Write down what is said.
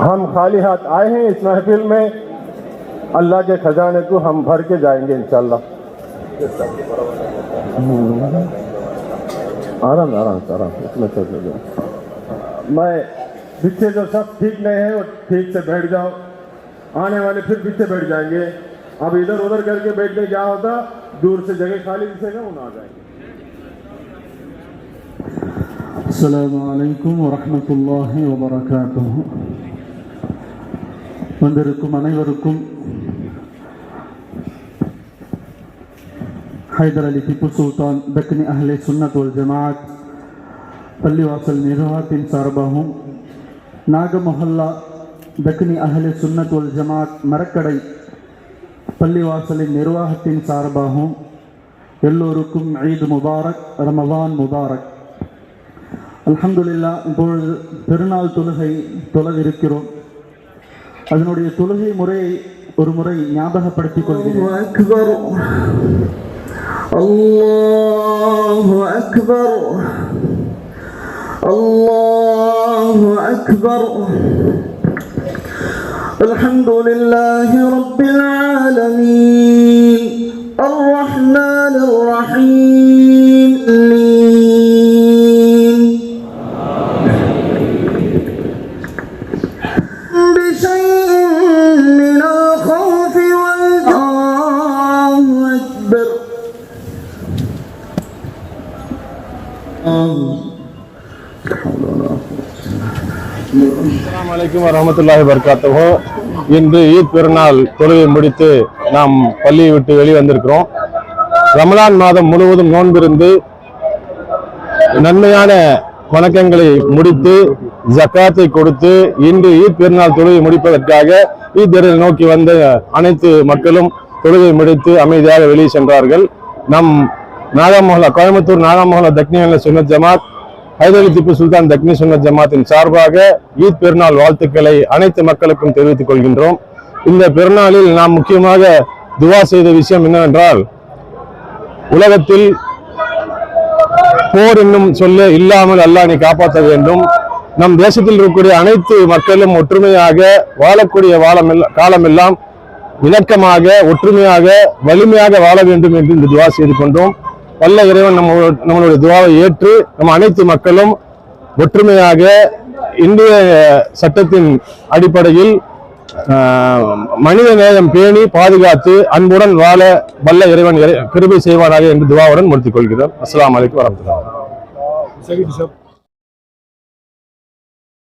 खाली हाथ आए हैं इस महफिल में अल्लाह के खजाने को हम भर के जाएंगे इंशाल्लाह हम्म। आराम आराम से, आराम से, इसमें चल जाओ मैं पीछे जो सब ठीक नहीं है वो ठीक से बैठ जाओ आने वाले फिर पीछे बैठ जाएंगे अब इधर उधर करके बैठने क्या होता दूर से जगह खाली दिखेगा उन आ जाएंगे السلام عليكم ورحمة الله وبركاته வந்திருக்கும் அனைவருக்கும் ஹைதர் அலி திப்பு சுல்தான் தக்னி அஹ்லே சுன்னத் உல் ஜமாத் பள்ளிவாசல் நிர்வாகத்தின் சார்பாகவும் நாகமொஹல்லா தக்னி அஹ்லே சுன்னத் உல் ஜமாத் மரக்கடை பள்ளிவாசலின் நிர்வாகத்தின் சார்பாகவும் எல்லோருக்கும் ஈத் முபாரக் ரமவான் முபாரக். அலமதுல்லா இப்பொழுது பெருநாள் தொழுகை தொழவிருக்கிறோம். அதனுடைய தொழுகை முறையை ஒரு முறை ஞாபகப்படுத்திக் கொள்கிறேன் أكبر الله أكبر الله أكبر الحمد لله رب العالمين الرحمن الرحيم அஸ்ஸலாமு அலைக்கும் வரமத்துல்லாஹி வபரகாத்துஹு இன்று ஈத் பெருநாள் தொழுகை முடித்து நாம் பள்ளியை விட்டு வெளிவந்திருக்கிறோம் ரமலான் மாதம் முழுவதும் நோன்பிருந்து நன்மையான வணக்கங்களை முடித்து ஜக்காத்தை கொடுத்து இன்று ஈத் பெருநாள் தொழுகை முடிப்பதற்காக ஈத் நோக்கி வந்த அனைத்து மக்களும் தொழுகை முடித்து அமைதியாக வெளியே சென்றார்கள். நம் நாகமோகலா கோயம்புத்தூர் நாகமோகலா தக்னியான சுன்னத் ஜமாத் ஹைதரி திப்பு சுல்தான் தக்னி சுன்னத் ஜமாத்தின் சார்பாக ஈத் பெருநாள் வாழ்த்துக்களை அனைத்து மக்களுக்கும் தெரிவித்துக் கொள்கின்றோம். இந்த பெருநாளில் நாம் முக்கியமாக துவா செய்த விஷயம் என்னவென்றால் உலகத்தில் போர் என்னும் சொல்ல இல்லாமல் அல்லாஹ் நீ காப்பாற்ற வேண்டும். நம் தேசத்தில் இருக்கக்கூடிய அனைத்து மக்களும் ஒற்றுமையாக வாழக்கூடிய வாழம் காலமெல்லாம் இணக்கமாக ஒற்றுமையாக வலிமையாக வாழ வேண்டும் என்று இந்த துவா செய்து கொண்டோம். வல்ல இறைவன் நம்ம நம்மளுடைய துவாவை ஏற்று நம்ம அனைத்து மக்களும் ஒற்றுமையாக இந்திய சட்டத்தின் அடிப்படையில் மனித நேயம் பேணி பாதுகாத்து அன்புடன் வாழ வல்ல இறைவன் கிருபை செய்வானாக என்று துவாவுடன் முடித்துக் கொள்கிறோம். அஸ்ஸலாமு அலைக்கும் வரமத்துல்லாஹி